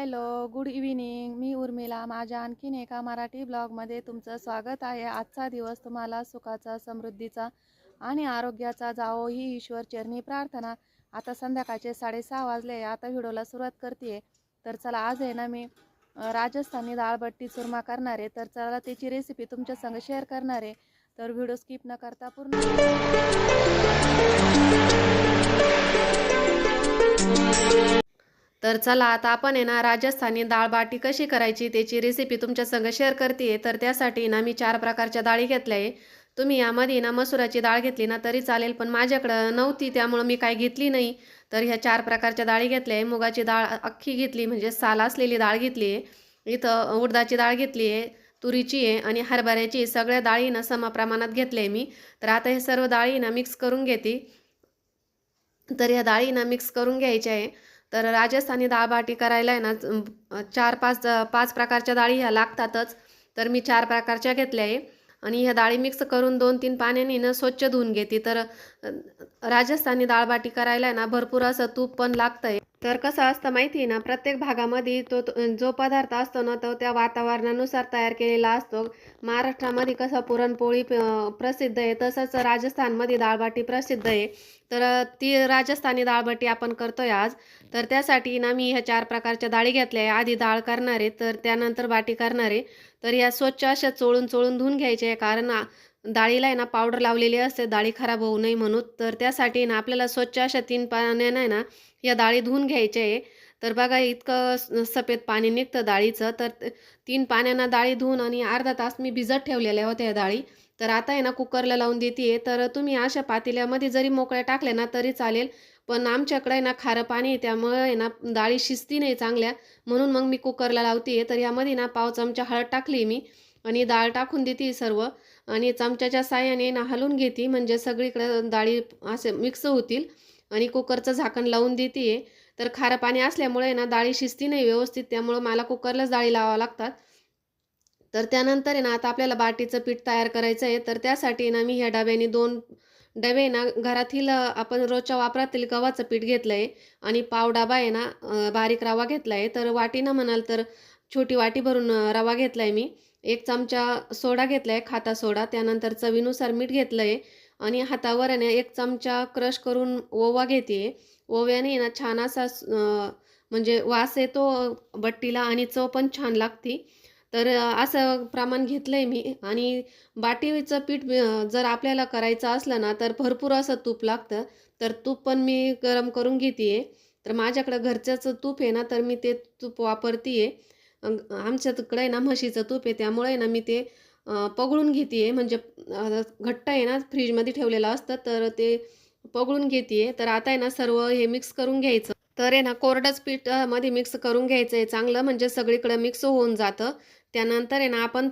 Hello good evening. मी उर्मिला. माझ्या आणखीन एका मराठी ब्लॉगमध्ये तुमचं स्वागत आहे. आजचा दिवस तुम्हाला सुखाचा समृद्धीचा आणि आरोग्याचा जावो ही ईश्वर चरणी प्रार्थना. आता संध्याकाळचे साडेसहा वाजले. आता व्हिडिओला सुरुवात करते तर चला आज आहे ना मी राजस्थानी दाळबट्टी चुरमा करणार. आहे तर चला त्याची रेसिपी तुमच्या संग शेअर करणार आहे. तर व्हिडिओ स्किप न करता पूर्ण तर चला आता आपण आहे ना राजस्थानी डाळ बाटी कशी करायची त्याची रेसिपी तुमच्या संग शेअर करते तर त्यासाठी ना मी चार प्रकारच्या डाळी घेतल्या आहे तुम्ही यामध्ये ना मसुराची डाळ घेतली ना तरी चालेल पण माझ्याकडं नव्हती त्यामुळं मी काय घेतली नाही. तर ह्या चार प्रकारच्या डाळी घेतल्या आहे मुगाची डाळ अख्खी घेतली म्हणजे साल असलेली डाळ घेतली आहे. इथं उडदाची डाळ घेतली आहे तुरीची आहे आणि हरभऱ्याची सगळ्या डाळी ना सम प्रमाणात घेतल्या आहे मी. तर आता हे सर्व डाळी ना मिक्स करून घेते. तर ह्या डाळी ना मिक्स करून घ्यायच्या आहे. तर राजस्थानी डाळ बाटी करायला आहे ना चार पाच पाच प्रकारच्या डाळी ह्या लागतातच. तर मी चार प्रकारच्या घेतल्या आहे. आणि ह्या डाळी मिक्स करून दोन तीन पाण्याने ना स्वच्छ धुवून घेते. तर राजस्थानी डाळबाटी करायला आहे ना भरपूर असं तूप पण लागतं आहे तर कसं असतं माहिती आहे ना प्रत्येक भागामध्ये तो तो- जो पदार्थ असतो ना तो त्या वातावरणानुसार तयार केलेला असतो. महाराष्ट्रामध्ये कसं पुरणपोळी प्रसिद्ध आहे तसंच राजस्थानमध्ये दाळबाटी प्रसिद्ध आहे. तर ती राजस्थानी दाळबाटी आपण करतोय आज. तर त्यासाठी ना मी ह्या चार प्रकारच्या डाळी घेतल्या आहे. आधी डाळ करणार आहे तर त्यानंतर बाटी करणार आहे. तर या स्वच्छ अशा चोळून चोळून धुवून घ्यायच्या आहे कारण डाळीला आहे ना पावडर लावलेली असते डाळी खराब होऊ नये म्हणून. तर त्यासाठी ना आपल्याला स्वच्छ अशा तीन पाण्यानं आहे ना या डाळी धुवून घ्यायच्या आहे. तर बघा इतकं स- सफेद पाणी निघतं डाळीचं. तर तीन पाण्यानं डाळी धुवून आणि अर्धा तास मी भिजत ठेवलेल्या होत्या या डाळी. तर आता आहे ना कुकरला लावून देते तर तुम्ही अशा पातेल्यामध्ये जरी मोकळ्या टाकल्या ना तरी चालेल. पण आमच्याकडे आहे ना खारं पाणी त्यामुळे आहे ना डाळी शिजती नाही चांगल्या. म्हणून मग मी कुकरला लावते तर यामध्ये ना पाव चमचा हळद टाकली मी. आणि डाळ टाकून देते सर्व. आणि चमच्याच्या साह्याने ना हलवून घेते म्हणजे सगळीकडे डाळी असे मिक्स होतील. आणि कुकरचं झाकण लावून देते तर खारं पाणी असल्यामुळे ना डाळी शिजती नाही व्यवस्थित त्यामुळं मला कुकरलाच डाळी लावावं लागतात. तर त्यानंतर आहे ना आता आपल्याला बाटीचं पीठ तयार करायचं आहे. तर त्यासाठी ना मी ह्या डब्याने दोन डबे ना घरातील आपण रोजच्या वापरातील गव्हाचं पीठ घेतलं आहे आणि पाव डबा आहे ना बारीक रवा घेतला आहे तर वाटीनं म्हणाल तर छोटी वाटी भरून रवा घेतला आहे मी. एक चमचा सोडा घेतला आहे खाता सोडा. त्यानंतर चवीनुसार मीठ घेतलं आहे आणि हातावर आहे एक चमचा क्रश करून ओवा घेते ओव्याने ना छान असा म्हणजे वास येतो बट्टीला आणि चव पण छान लागते. तर असं प्रमाण घेतलं आहे मी. आणि बाटीचं पीठ जर आपल्याला करायचं असलं ना तर भरपूर असं तूप लागतं. तर तूप पण मी गरम करून घेते आहे तर माझ्याकडं घरच्याचं तूप आहे ना तर मी ते तूप वापरते आहे आमच्या तिकडे आहे ना म्हशीचं तूप आहे त्यामुळे आहे ना मी ते पगळून घेते आहे म्हणजे घट्ट आहे ना फ्रीजमध्ये ठेवलेलं असतं तर ते पगळून घेते आहे तर आता आहे ना सर्व हे मिक्स करून घ्यायचं. तर आहे ना कोरडंच पीठमध्ये मिक्स करून घ्यायचं आहे चांगलं म्हणजे सगळीकडं मिक्स होऊन जातं. त्यानंतर आहे ना आपण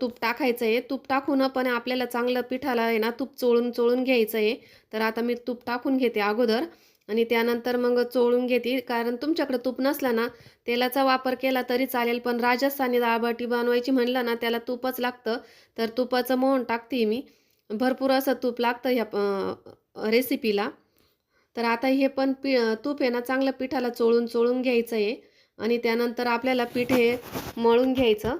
तूप टाकायचं आहे तूप टाकून पण आपल्याला चांगलं पिठाला आहे ना तूप चोळून चोळून घ्यायचं आहे तर आता मी तूप टाकून घेते अगोदर. आणि त्यानंतर मग चोळून घेते. कारण तुमच्याकडे तूप नसला ना तेलाचा वापर केला तरी चालेल. पण राजस्थानी दाळबाटी बनवायची म्हणलं ना त्याला तूपच लागतं. तर तुपाचं मोहन टाकते मी. भरपूर असं तूप लागतं ह्या रेसिपीला तर आता हे पण पी तूप आहे ना चांगलं पिठाला चोळून चोळून घ्यायचं आहे. आणि त्यानंतर आपल्याला पीठ हे मळून घ्यायचं.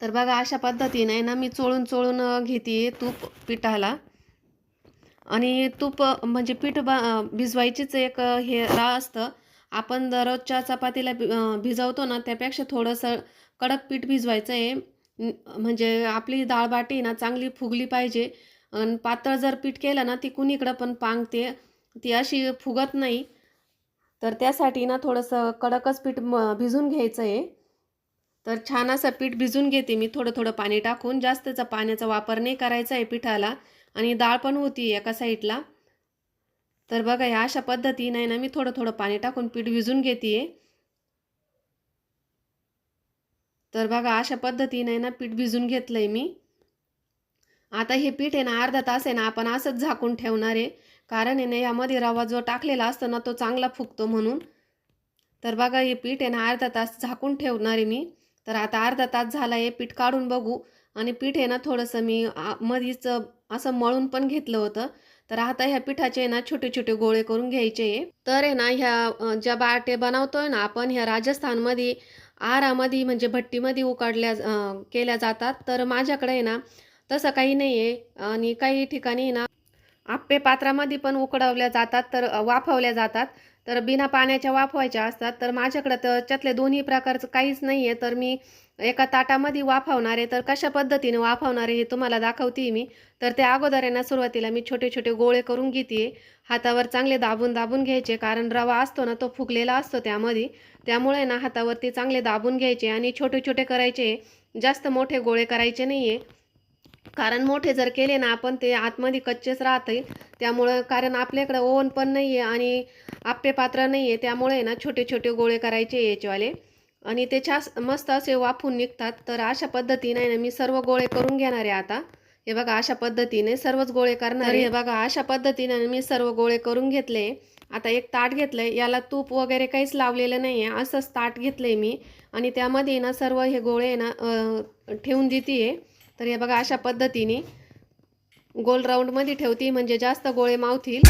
तर बघा अशा पद्धतीने आहे ना मी चोळून चोळून घेते तूप पिठाला. आणि तूप म्हणजे पीठ बा भिजवायचीच एक हे राह असतं. आपण दररोजच्या चपातीला भि- भिजवतो ना त्यापेक्षा थोडंसं कडक पीठ भिजवायचं आहे. म्हणजे आपली डाळबाटी ना चांगली फुगली पाहिजे. आणि पातळ जर पीठ केलं ना ती कुणीकडं पण पांगते. ती अशी फुगत नाही. तर त्यासाठी ना थोडंसं कडकच पीठ म भिजून घ्यायचं आहे. तर छान असं पीठ भिजून घेते मी. थोडं थोडं पाणी टाकून. जास्तचा पाण्याचा वापर नाही करायचा आहे पिठाला आणि डाळ पण होती एका साईडला. तर बघा ह्या अशा पद्धतीने ना मी थोडं थोडं पाणी टाकून पीठ भिजून घेते तर बघा अशा पद्धतीने ना पीठ भिजून घेतलंय मी. आता हे पीठ आहे ना अर्धा तास आहे ना आपण असंच झाकून ठेवणार आहे. कारण आहे ना यामध्ये रवा जो टाकलेला असतो ना तो चांगला फुगतो म्हणून. तर बघा हे पीठ आहे ना अर्धा तास झाकून ठेवणार आहे मी. तर आता अर्धा तास झाला आहे पीठ काढून बघू. आणि पीठ आहे ना थोडंसं मी मधीच असं मळून पण घेतलं होतं. तर आता ह्या पिठाचे ना छोटे छोटे गोळे करून घ्यायचे. तर आहे ना ह्या ज्या बाटे बनवतोय ना आपण ह्या राजस्थानमध्ये आहारामध्ये म्हणजे भट्टीमध्ये उकडल्या केल्या जातात. तर माझ्याकडे आहे ना तसं काही नाही आहे आणि काही ठिकाणी ना आप्पे पात्रामध्ये पण उकडवल्या जातात तर वाफवल्या जातात. तर बिना पाण्याच्या वाफवायच्या असतात. तर माझ्याकडं तर त्यातले दोन्ही प्रकारचं काहीच नाही आहे तर मी एका ताटामध्ये वाफावणार आहे. तर कशा पद्धतीने वाफवणार आहे हे तुम्हाला दाखवते मी. तर त्या अगोदर यांना ना सुरुवातीला मी छोटे छोटे गोळे करून घेते हातावर चांगले दाबून दाबून घ्यायचे. कारण रवा असतो ना तो फुगलेला असतो त्यामध्ये. त्यामुळे ना हातावरती चांगले दाबून घ्यायचे आणि छोटे छोटे करायचे. जास्त मोठे गोळे करायचे नाही आहे कारण मोठे जर केले ना आपण ते आतमध्ये कच्चेच राहते त्यामुळं कारण आपल्याकडं ओव्हन पण नाही आहे आणि आप्पे पात्र नाही आहे त्यामुळे ना छोटे छोटे गोळे करायचे याचेवाले आणि ते छास मस्त असे वाफून निघतात. तर अशा पद्धतीने ना मी सर्व गोळे करून घेणार आहे आता. हे बघा अशा पद्धतीने सर्वच गोळे करणार आहे. हे बघा अशा पद्धतीने मी सर्व गोळे करून घेतले. आता एक ताट घेतलंय. याला तूप वगैरे काहीच लावलेलं नाही आहे असंच ताट घेतलंय मी. आणि त्यामध्ये ना सर्व हे गोळे ना ठेवून देते तर हे बघा अशा पद्धतीने गोल राऊंडमध्ये ठेवते म्हणजे जास्त गोळे मावतील.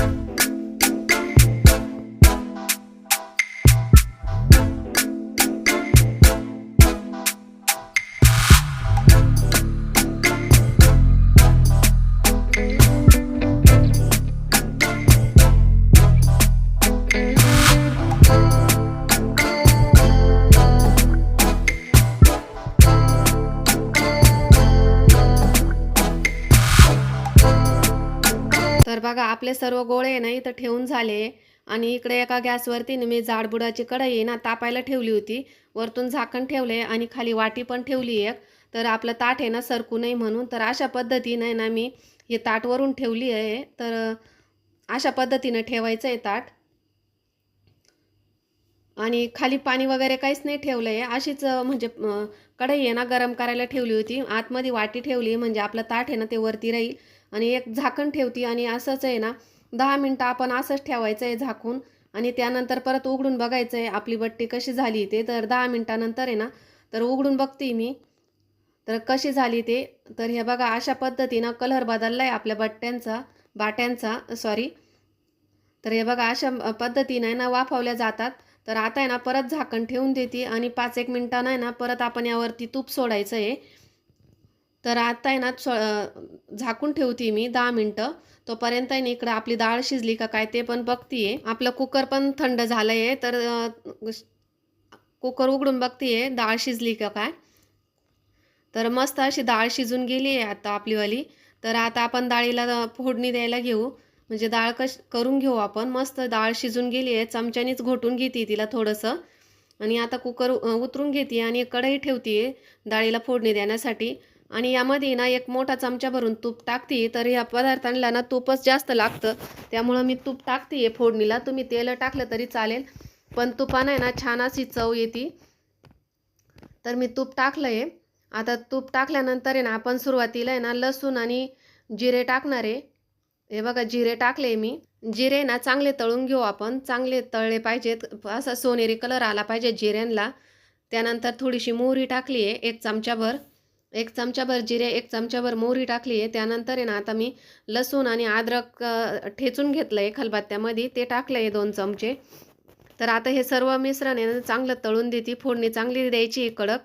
बघा आपले सर्व गोळे ना इथं ठेवून झाले. आणि इकडे एका गॅसवरती ना मी जाडबुडाची कढई ना तापायला ठेवली होती. वरतून झाकण ठेवले आणि खाली वाटी पण ठेवली एक. तर आपलं ताट आहे ना सरकू नये म्हणून. तर अशा पद्धतीने ना मी हे ताट वरून ठेवली आहे. तर अशा पद्धतीनं ठेवायचं आहे ताट. आणि खाली पाणी वगैरे काहीच नाही ठेवलं आहे अशीच म्हणजे कढई आहे ना गरम करायला ठेवली होती. आतमध्ये वाटी ठेवली म्हणजे आपलं ताट आहे ना ते वरती राहील. आणि एक झाकण ठेवती आणि असंच आहे ना दहा मिनटं आपण असंच ठेवायचं आहे झाकून. आणि त्यानंतर परत उघडून बघायचं आहे आपली बट्टी कशी झाली ते. तर दहा मिनटानंतर आहे ना तर उघडून बघते मी. तर कशी झाली ते. तर हे बघा अशा पद्धतीनं कलर बदलला आहे आपल्या बट्ट्यांचा बाट्यांचा सॉरी तर हे बघा अशा पद्धतीनं आहे ना वाफवल्या जातात. तर आता आहे ना परत झाकण ठेवून देते आणि पाच एक मिनटानं आहे ना परत आपण यावरती तूप सोडायचं आहे. तर आता आहे ना सो झाकून ठेवते मी दहा मिनटं. तोपर्यंत आहे ना इकडं आपली डाळ शिजली का काय ते पण बघतीये. आपलं कुकर पण थंड झालं आहे तर कुकर उघडून बघतीये डाळ शिजली का काय. तर मस्त अशी डाळ शिजून गेली आहे आता आपलीवाली तर आता आपण डाळीला फोडणी द्यायला घेऊ. म्हणजे डाळ कश करून घेऊ आपण. मस्त डाळ शिजून गेली आहे चमच्यानीच घोटून घेते तिला थोडंसं. आणि आता कुकर उतरून घेते आणि एक कढई ठेवते डाळीला फोडणी देण्यासाठी. आणि यामध्ये ना एक मोठा चमचा भरून तूप टाकते तर या पदार्थांना ना तूपच जास्त लागतं. त्यामुळं मी तूप टाकते फोडणीला. तुम्ही तेल टाकलं तरी चालेल. पण तुपानं आहे ना छान अशी चव येते. तर मी तूप टाकलं आहे आता तूप टाकल्यानंतर आहे ना आपण सुरुवातीला आहे ना लसूण आणि जिरे टाकणार आहे. हे बघा जिरे टाकले मी. जिरे ना चांगले तळून घेऊ आपण. चांगले तळले पाहिजेत. असा सोनेरी कलर आला पाहिजे जिऱ्यांना. त्यानंतर थोडीशी मोहरी टाकली आहे एक चमचाभर. एक चमच्याभर जिरे एक चमच्याभर मोहरी टाकली आहे. त्यानंतर आहे ना आता मी लसूण आणि अद्रक ठेचून घेतलं आहे खलबत्त्यामध्ये. ते टाकलं आहे दोन चमचे. तर आता हे सर्व मिश्रण आहे ना चांगलं तळून देते फोडणी चांगली द्यायची आहे कडक.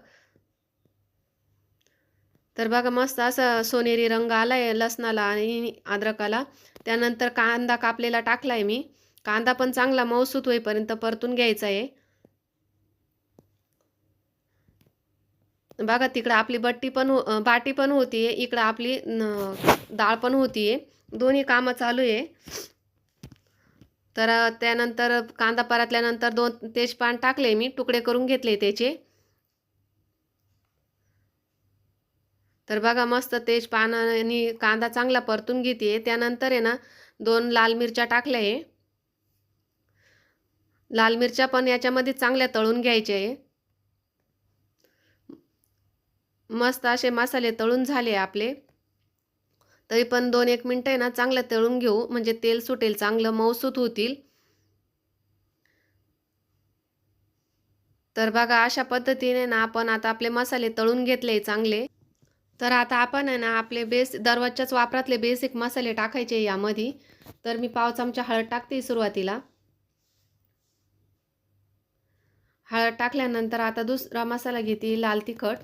तर बघा मस्त असा सोनेरी रंग आला आहे लसणाला आणि अद्रकाला. त्यानंतर कांदा कापलेला टाकला आहे मी. कांदा पण चांगला मऊसूत होईपर्यंत परतून घ्यायचा आहे. बघा तिकडं आपली बट्टी पण हो- बाटी पण होतीये इकडं आपली डाळ पण होतीये दोन्ही कामं चालू आहे. तर त्यानंतर कांदा परतल्यानंतर दोन तेजपान टाकले मी तुकडे करून घेतले त्याचे. तर बघा मस्त तेजपान आणि कांदा चांगला परतून घेते. त्यानंतर आहे ना दोन लाल मिरच्या टाकल्या आहे. लाल मिरच्या पण याच्यामध्ये चांगल्या तळून घ्यायच्या आहे. मस्त असे मसाले तळून झाले आपले. तरी पण दोन एक मिनटं आहे ना चांगलं तळून घेऊ. म्हणजे तेल सुटेल चांगलं मऊसूत होतील. तर बघा अशा पद्धतीने ना आपण आता आपले मसाले तळून घेतले चांगले. तर आता आपण आहे ना आपले बेस दररोजच्याच वापरातले बेसिक मसाले टाकायचे यामध्ये. तर मी पाव चमचा हळद टाकते सुरुवातीला. हळद टाकल्यानंतर आता दुसरा मसाला घेते लाल तिखट.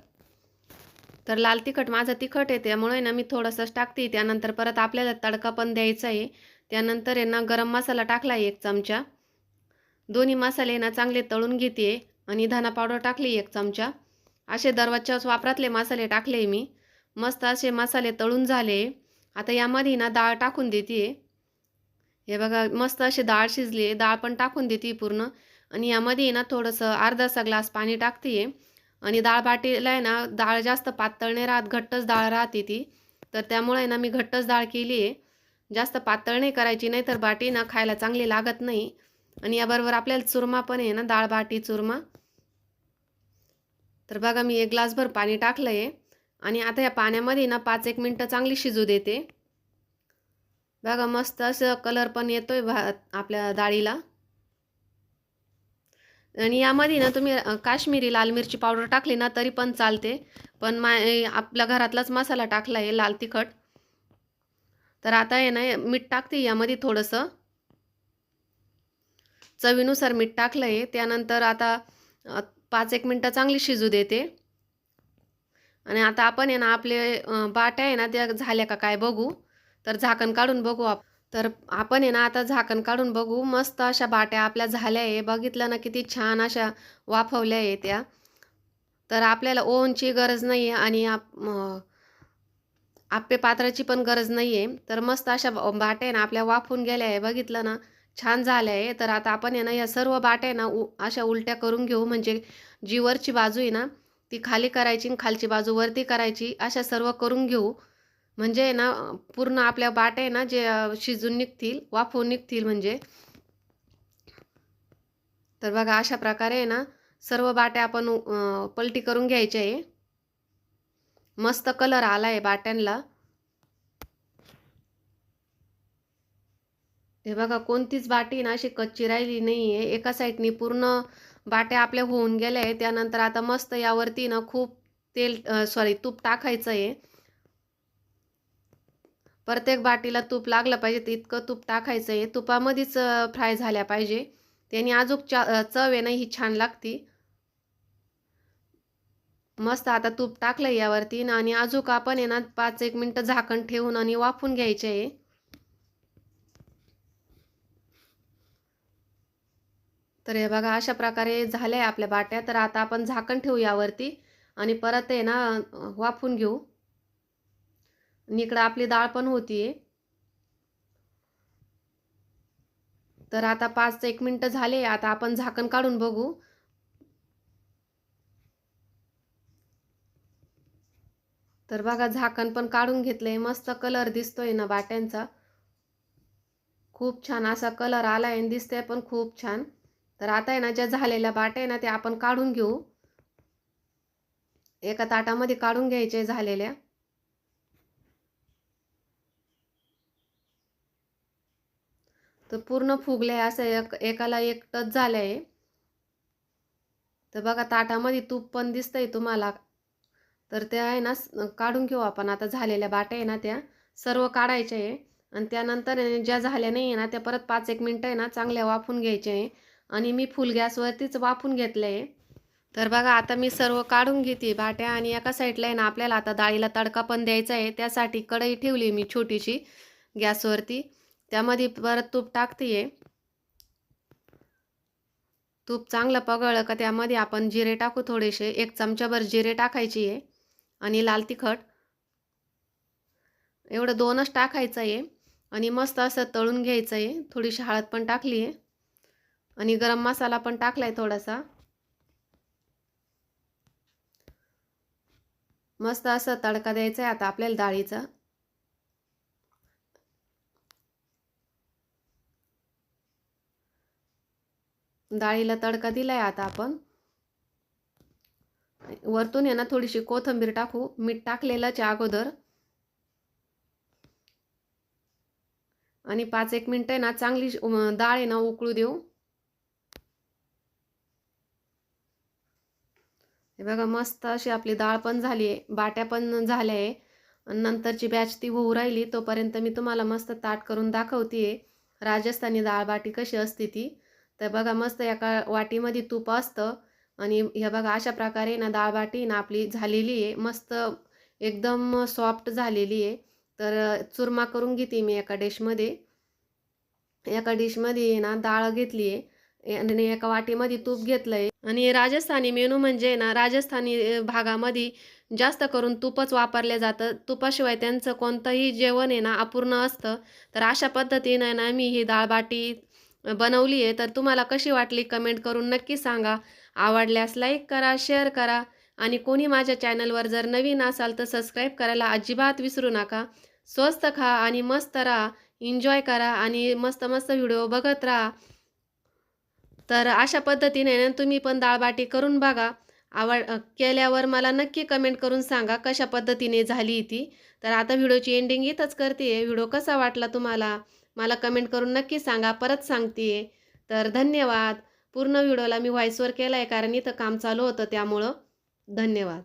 तर लाल तिखट माझं तिखट आहे त्यामुळे ना मी थोडंसंच टाकते. त्यानंतर परत आपल्याला तडका पण द्यायचा आहे. त्यानंतर आहे ना गरम मसाला टाकला आहे एक चमचा. दोन्ही मसाले ना चांगले तळून घेते आणि धना पावडर टाकली एक चमचा. असे दरवाजच्याच वापरातले मसाले टाकले मी. मस्त असे मसाले तळून झाले. आता यामध्ये ना डाळ टाकून देते. हे बघा मस्त असे डाळ शिजली. आहे डाळ पण टाकून देते पूर्ण. आणि यामध्ये ना थोडंसं अर्धासा ग्लास पाणी टाकते. आणि डाळ बाटीला आहे ना डाळ जास्त पातळ नाही राहत घट्टच डाळ राहते ती. तर त्यामुळे ना मी घट्टच डाळ केली आहे. जास्त पातळ नाही करायची नाही तर बाटी ना खायला चांगली लागत नाही. आणि याबरोबर आपल्याला चुरमा पण आहे ना डाळ बाटी चुरमा. तर बघा मी एक ग्लासभर पाणी टाकलं आहे आणि आता या पाण्यामध्ये ना पाच एक मिनटं चांगली शिजू देते. बघा मस्त असं कलर पण येतोय भा आपल्या डाळीला. आणि यामध्ये ना तुम्ही काश्मीरी लाल मिरची पावडर टाकली ना तरी पण चालते. पण मा आपल्या घरातलाच मसाला टाकला आहे लाल तिखट. तर आता आहे ना मीठ टाकते यामध्ये थोडंसं. चवीनुसार मीठ टाकलं आहे. त्यानंतर आता पाच एक मिनटं चांगली शिजू देते. आणि आता आपण आहे ना आपले बाट्या आहे ना त्या झाल्या का काय बघू. तर झाकण काढून बघू आप तर आपण आहे ना आता झाकण काढून बघू. मस्त अशा बाट्या आपल्या झाल्या आहे. बघितलं ना किती छान अशा वाफवल्या आहे त्या. तर आपल्याला ओनची गरज नाही आहे आणि आप आप्पे पात्राची पण गरज नाही आहे तर मस्त अशा बाट्या आहे ना आपल्या वाफून गेल्या आहे. बघितलं ना छान झालं आहे. तर आता आपण आहे ना या सर्व बाट्या ना उ अशा उलट्या करून घेऊ. म्हणजे जी वरची बाजू आहे ना ती खाली करायची आणि खालची बाजू वरती करायची. अशा सर्व करून घेऊ. म्हणजे ना पूर्ण आपल्या बाट्या ना जे शिजून निघतील वाफवून निघतील म्हणजे. तर बघा अशा प्रकारे ना सर्व बाट्या आपण पलटी करून घ्यायचे आहे. मस्त कलर आला आहे बाट्यांना हे बघा कोणतीच बाटी ना अशी कच्ची राहिली नाही आहे एका साईडनी पूर्ण बाट्या आपल्या होऊन गेल्या आहे. त्यानंतर आता मस्त यावरती ना खूप तेल सॉरी तूप टाकायचं आहे. प्रत्येक बाटीला तूप लागलं पाहिजे इतकं तूप टाकायचं आहे. तुपामध्येच फ्राय झाल्या पाहिजे. त्याने अजूक चा चव आहे ना ही छान लागती. मस्त आता तूप टाकलं यावरती आणि अजूक आपण आहे ना पाच एक मिनटं झाकण ठेवून आणि वाफून घ्यायचे आहे. तर हे बघा अशा प्रकारे झाल्या आहे आपल्या बाट्या. तर आता आपण झाकण ठेवू यावरती. आणि परत आहे ना वाफून घेऊ. आणि इकडं आपली डाळ पण होतीये तर आता पाच एक मिनटं झाले. आता आपण झाकण काढून बघू. तर बघा झाकण पण काढून घेतलंय. मस्त कलर दिसतोय ना बाट्यांचा. खूप छान असा कलर आलाय आणि दिसतंय पण खूप छान. तर आता आहे ना ज्या झालेल्या बाट्या आहे ना त्या आपण काढून घेऊ. एका ताटामध्ये काढून घ्यायचे झालेल्या. तर पूर्ण फुगले असं एक एकाला एक टच झालं आहे तर बघा ताटामध्ये तूप पण दिसतंय तुम्हाला. तर त्या आहे ना काढून घेऊ आपण. आता झालेल्या बाट्या आहे ना त्या सर्व काढायच्या आहे. आणि त्यानंतर ज्या झाल्या नाही आहे ना त्या परत पाच एक मिनटं आहे ना चांगल्या वाफून घ्यायच्या आहे. आणि मी फुल गॅसवरतीच वाफून घेतलं आहे. तर बघा आता मी सर्व काढून घेते बाट्या. आणि एका साईडला आहे ना आपल्याला आता डाळीला तडका पण द्यायचा आहे. त्यासाठी कढई ठेवली मी छोटीशी गॅसवरती. त्यामध्ये परत तूप टाकते आहे तूप चांगलं पगळलं का त्यामध्ये आपण जिरे टाकू थोडेसे. एक चमच्याभर जिरे टाकायची आहे आणि लाल तिखट. एवढं दोनच टाकायचं आहे आणि मस्त असं तळून घ्यायचं आहे. थोडीशी हळद पण टाकली आहे. आणि गरम मसाला पण टाकला आहे थोडासा. मस्त असं तडका द्यायचा आहे आता आपल्याला डाळीचा. डाळीला तडका दिलाय आता आपण. वरतून आहे ना थोडीशी कोथिंबीर टाकू. मीठ टाकलेलंच अगोदर. आणि पाच एक मिनटं आहे ना चांगली डाळ आहे ना उकळू देऊ. हे बघा मस्त अशी आपली डाळ पण झाली आहे. बाट्या पण झाल्या आहे. नंतरची बॅच ती होऊ राहिली. तोपर्यंत मी तुम्हाला मस्त ताट करून दाखवते राजस्थानी डाळ बाटी कशी असते ती. तर बघा मस्त एका वाटीमध्ये तूप असतं आणि हे बघा अशा प्रकारे ना दाळबाटी ना आपली झालेली आहे. मस्त एकदम सॉफ्ट झालेली आहे. तर चुरमा करून घेते मी एका डिशमध्ये. एका डिशमध्ये ना डाळ घेतली आहे. आणि एका वाटीमध्ये तूप घेतलं आहे आणि राजस्थानी मेनू म्हणजे ना राजस्थानी भागामध्ये जास्त करून तुपच वापरले जातं. तुपाशिवाय त्यांचं कोणतंही जेवण आहे ना अपूर्ण असतं. तर अशा पद्धतीनं ना मी ही डाळबाटी बनवली आहे तर तुम्हाला कशी वाटली कमेंट करून नक्की सांगा. आवडल्यास लाईक करा शेअर करा आणि कोणी माझ्या चॅनलवर जर नवीन असाल तर सबस्क्राईब करायला अजिबात विसरू नका. स्वस्त खा आणि मस्त राहा. एन्जॉय करा आणि मस्त मस्त व्हिडिओ बघत राहा. तर अशा पद्धतीने ना तुम्ही पण दाळबाटी करून बघा. आवड केल्यावर मला नक्की कमेंट करून सांगा कशा पद्धतीने झाली ती. तर आता व्हिडिओची एंडिंग इथंच करते व्हिडिओ कसा वाटला तुम्हाला? मला कमेंट करून नक्की सांगा. परत सांगते तर धन्यवाद. पूर्ण व्हिडिओला मी व्हॉईसवर केला आहे कारण इथं काम चालू होतं त्यामुळं. धन्यवाद.